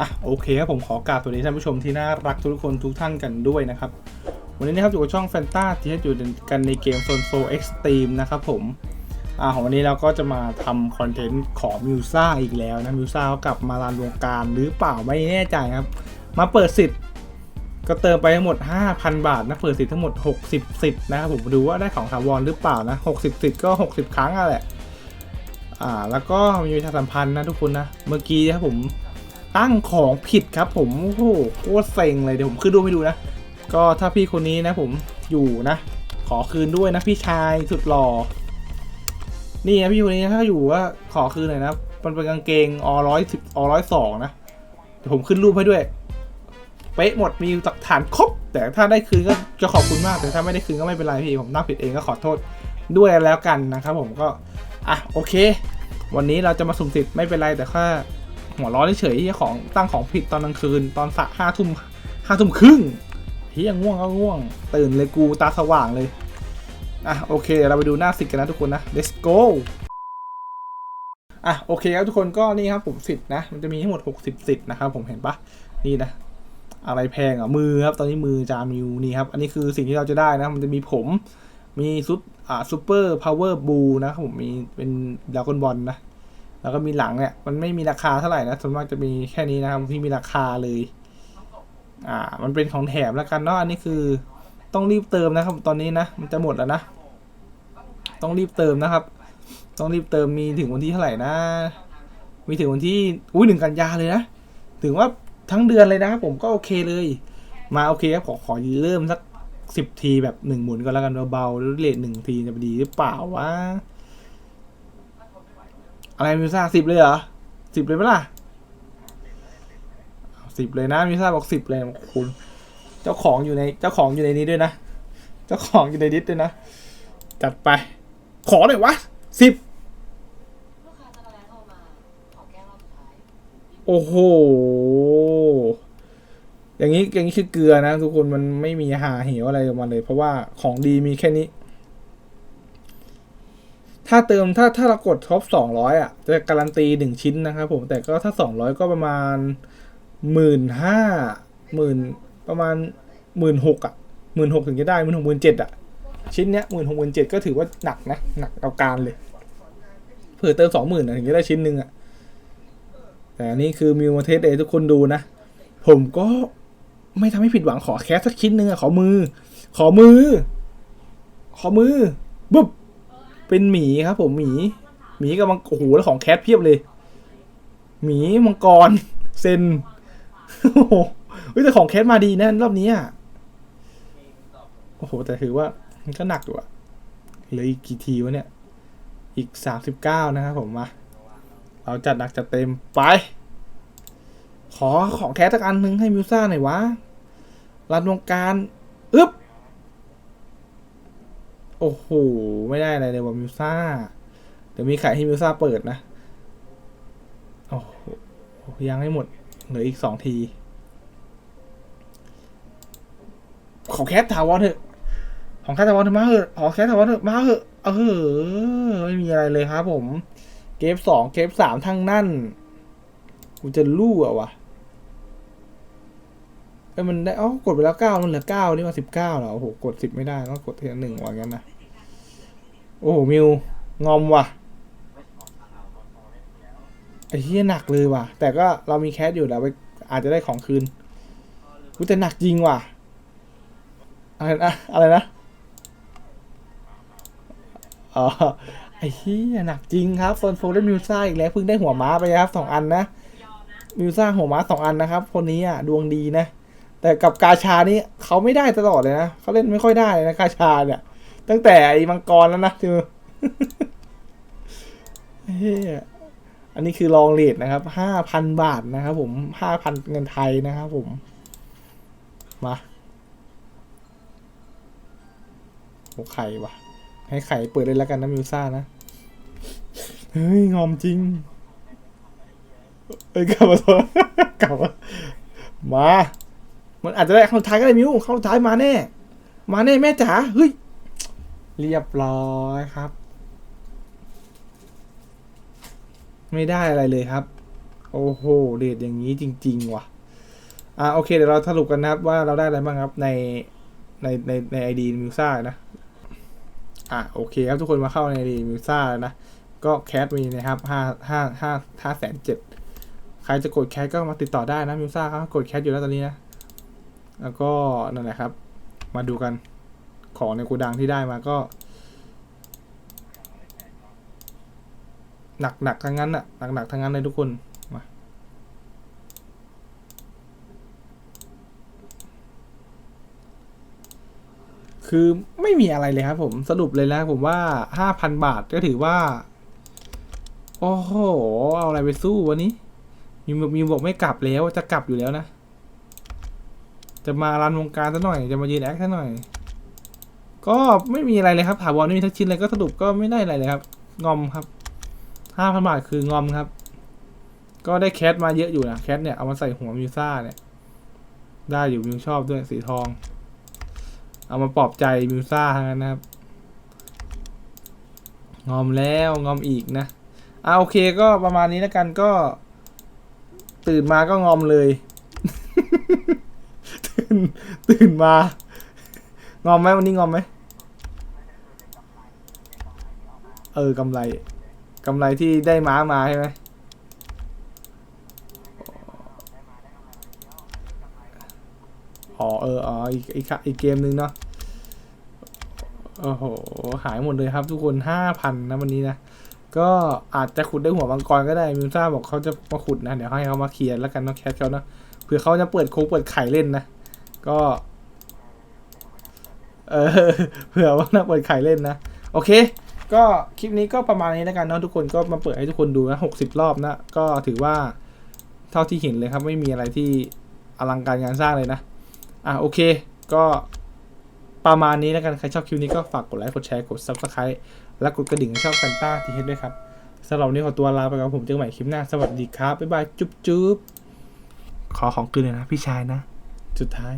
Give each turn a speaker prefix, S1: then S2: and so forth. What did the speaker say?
S1: อะโอเคครับผมขอกราบสวัสดีท่านผู้ชมที่น่ารักทุกคนทุกท่านกันด้วยนะครับ วันนี้นะครับอยู่กับช่องแฟนตาที่อยู่กันในเกมโซนโซเอ็กซ์ตรีมนะครับผมอ่าของวันนี้เราก็จะมาทำคอนเทนต์ของมิวซ่าอีกแล้วนะมิวซ่ากลับมาลานวงการหรือเปล่าไม่แน่ใจครับ มาเปิดสิทธิ์ก็เติมไปทั้งหมด 5,000 บาทนะเปิดสิทธิ์ทั้งหมด 60 สิทธิ์นะครับผมดูว่าได้ของถาวรหรือเปล่านะ 60 สิทธิ์ก็ 60 ครั้งอะแหละอ่าแล้วก็มีประชาสัมพันธ์นะทุกคนนะเมื่อกี้ครับผม ตั้งของผิดครับผม โอ้โหโคตรเซ็งเลยเดี๋ยวผมขึ้นรูปให้ดูนะ ก็ถ้าพี่คนนี้นะผมอยู่นะ ขอคืนด้วยนะพี่ชายสุดหล่อ นี่นะพี่คนนี้ถ้าอยู่ว่าขอคืนหน่อยนะ มันเป็นกางเกงอร้อยสิบอร้อยสองนะ เดี๋ยวผมขึ้นรูปให้ด้วย เป๊ะหมดมีหลักฐานครบ แต่ถ้าได้คืนก็จะขอบคุณมาก แต่ถ้าไม่ได้คืนก็ไม่เป็นไรพี่ ผมตั้งผิดเองก็ขอโทษด้วยแล้วกันนะครับผมก็ อะโอเค วันนี้เราจะมาสุ่มสิทธิ์ไม่เป็นไรแต่ค่ หัวร้อนเฉยที่ของตั้งของผิดตอนกลางคืน ตอนสักห้าทุ่มห้าทุ่มครึ่งเฮียง่วงก็ง่วง ตื่นเลยกูตาสว่างเลย อะโอเคเดี๋ยวเราไปดูหน้าสิทธิ์กันนะทุกคนนะ let's go อะโอเคครับทุกคนก็นี่ครับผมสิทธิ์นะ มันจะมีทั้งหมด 60 สิทธิ์นะครับผมเห็นปะนี่นะ อะไรแพงอะมือครับ ตอนนี้มือจามิวนี่ครับ อันนี้คือสิ่งที่เราจะได้นะ มันจะมีผมมีซุปอ่าซูเปอร์พาวเวอร์บูนะครับผมมีเป็นดากอนบอลนะ แล้วก็มีหลังเนี่ยมันไม่มีราคาเท่าไหร่นะส่วนมากจะมีแค่นี้นะครับที่มีราคาเลย อ่า มันเป็นของแถมแล้วกันเนาะอันนี้คือต้องรีบเติมนะครับ ตอนนี้นะมันจะหมดแล้วนะต้องรีบเติมนะครับ ต้องรีบเติมมีถึงวันที่เท่าไหร่นะ มีถึงวันที่อุ้ยหนึ่งกันยาเลยนะถึงว่าทั้งเดือนเลยนะครับผมก็โอเคเลย มาโอเคครับขอขอเริ่มสักสิบทีแบบหนึ่งหมุนก็แล้วกันเบาๆแล้วเลทหนึ่งทีจะดีหรือเปล่าวะ อะไรมิวซ่าสิบเลยเหรอสิบเลยไหมล่ะสิบเลยนะมิวซ่าบอกสิบเลยคุณ เจ้าของอยู่ในเจ้าของอยู่ในนี้ด้วยนะ เจ้าของอยู่ในดิสด้วยนะ จัดไป ขอหน่อยวะสิบ
S2: ลูกค้าจะอะไรเข้ามาขอแก้รอบสุดท้าย
S1: โอ้โห อย่างนี้อย่างนี้คือเกลือนะ ทุกคนมันไม่มีหาเหวอะไรออกมาเลย เพราะว่าของดีมีแค่นี้ ถ้าเติมถ้าถ้าเรากดท็อปสองร้อยอะ จะการันตีหนึ่งชิ้นนะครับผมแต่ก็ถ้าสองร้อยก็ประมาณหมื่นห้าหมื่นประมาณหมื่นหกอะหมื่นหกถึงจะได้หมื่นหกหมื่นเจ็ดอะ ชิ้นเนี้ยหมื่นหกหมื่นเจ็ดก็ถือว่าหนักนะหนักเอาการเลยเผื่อเติมสองหมื่นถึงจะได้ชิ้นหนึ่งอะแต่อันนี้คือมิวมาเทสเดย์ทุกคนดูนะ ผมก็ไม่ทำให้ผิดหวังขอแคสสักชิ้นหนึ่งอะขอมือ ขอมือ ขอมือบุ๊บ เป็นหมีครับ ผมหมี หมีกับมังโอ้โหแล้วของแคสเพียบเลย หมีมังกรเซนโอ้โหแต่ของแคสมาดีนะรอบนี้อะโอ้โห แต่ถือว่ามันก็หนักอยู่อะเหลืออีกกี่ทีวะเนี่ย อีกสามสิบเก้านะครับผมมา เราจัดหนักจัดเต็มไป ขอของแคสสักอันหนึ่งให้มิวซ่าหน่อยวะรันวงการ อึ๊บ โอ้โห ไม่ได้อะไรเลยว่ะมิวซ่าเดี๋ยวมีไข่ให้มิวซ่าเปิดนะโอ้โหยังไม่หมด เหลืออีกสองที ของแคสถาวรเถอะของแคสถาวรเถอะมาเถอะของแคสถาวรเถอะมาเถอะเออไม่มีอะไรเลยครับผม เกมสองเกมสามทั้งนั่นกูจะลู่อะวะ อ้ยมันได้อ้ากดไปแล้วเก้ามันเหลือเก้านี่มาสิบเก้าเหรอโอ้โหกดสิบไม่ได้ต้องกดทีละหนึ่งว่างั้นนะโอ้โหมิวงอมว่ะไอ้เหี้ยหนักเลยว่ะ แต่ก็เรามีแคสอยู่แล้วไปอาจจะได้ของคืนกูแต่หนักจริงว่ะอะไรนะอะไรนะอ๋อไอ้เหี้ยหนักจริงครับโซนโฟได้มิวซ่าอีกแล้วเพิ่งได้หัวม้าไปครับสองอันนะมิวซ่าหัวม้าสองอันนะครับ คนนี้อะดวงดีนะ แต่กับกาชานี่เขาไม่ได้ตลอดเลยนะเขาเล่นไม่ค่อยได้นะกาชาเนี่ย ตั้งแต่ไอ้มังกรแล้วนะคือเฮ้ยอันนี้คือลองเลทนะครับห้าพันบาทนะครับผมห้าพันเงินไทยนะครับผม มาโอ้ไข่ว่ะให้ไข่เปิดเลยแล้วกันนะมิวซ่านะ เฮ้ย งอมจริงเอ้ยกลับมาโทษกลับมามา มันอาจจะได้เข้าท้ายก็ได้มิวเข้าท้ายมาแน่ มาแน่แม่จ๋าเฮ้ยเรียบร้อยครับ ไม่ได้อะไรเลยครับ โอ้โหเดทอย่างนี้จริง ๆ ว่ะอะโอเคเดี๋ยวเราสรุปกันนะครับว่าเราได้อะไรบ้างครับในในในในไอดีมิวซ่านะอะโอเคครับทุกคนมาเข้าในไอดีมิวซ่าแล้วนะ ก็แคสมีนะครับห้าห้าห้าห้าแสนเจ็ดใครจะกดแคสก็มาติดต่อได้นะมิวซ่าครับกดแคสอยู่แล้วตอนนี้นะ แล้วก็นั่นแหละครับ มาดูกันของในโกูดังที่ได้มาก็ หนักหนักๆทั้งนั้นอะหนักหนักๆทั้งนั้นเลยทุกคนมาคือไม่มีอะไรเลยครับผมสรุปเลยนะผมว่าห้าพันบาทก็ถือว่า โอ้โห เอาอะไรไปสู้วันนี้มีมีบอกไม่กลับแล้วจะกลับอยู่แล้วนะ จะมารันวงการซะหน่อย จะมายืนแอคซะหน่อย ก็ไม่มีอะไรเลยครับถาวรไม่มีทักชิ้นเลยก็สรุปก็ไม่ได้อะไรเลยครับ งอมครับห้าพันบาทคืองอมครับ ก็ได้แคสมาเยอะอยู่นะแคสเนี่ยเอามาใส่หัวมิวซ่าเนี่ย ได้อยู่มิวชอบด้วยสีทอง เอามาปลอบใจมิวซ่าทั้งนั้นนะครับ งอมแล้วงอมอีกนะอ่าโอเคก็ประมาณนี้แล้วกันก็ ตื่นมาก็งอมเลย ตื่นมา งอมไหมวันนี้งอมไหมเออกำไรกำไรที่ได้ม้ามาใช่ไหมอ๋อเอออ๋ออีกอีกอีกเกมหนึ่งเนาะโอ้โหหายหมดเลยครับทุกคนห้าพันนะวันนี้นะ ก็อาจจะขุดได้หัวมังกรก็ได้มิวซ่าบอกเขาจะมาขุดนะ เดี๋ยวให้เขามาเคลียร์แล้วกันเน้องแคทเขาเนาะเผื่อเขาจะเปิดโค้งเปิดไข่เล่นนะ ก็ เออเผื่อว่านักเปิดไข่เล่นนะ โอเค ก็คลิปนี้ก็ประมาณนี้แล้วกันเนาะทุกคนก็มาเปิดให้ทุกคนดูนะหกสิบรอบนะ ก็ถือว่าเท่าที่เห็นเลยครับ ไม่มีอะไรที่อลังการงานสร้างเลยนะ อะโอเค ก็ประมาณนี้แล้วกัน ใครชอบคลิปนี้ก็ฝากกดไลค์ กดแชร์ กด subscribe และกดกระดิ่งให้ช่องแฟนต้าทีเฮดด้วยครับสำหรับวันนี้ขอตัวลาไปก่อนผมเจอกันใหม่คลิปหน้า สวัสดีครับ บ๊ายบาย จุ๊บจุ๊บขอของคืนเลยนะพี่ชายนะ สุดท้าย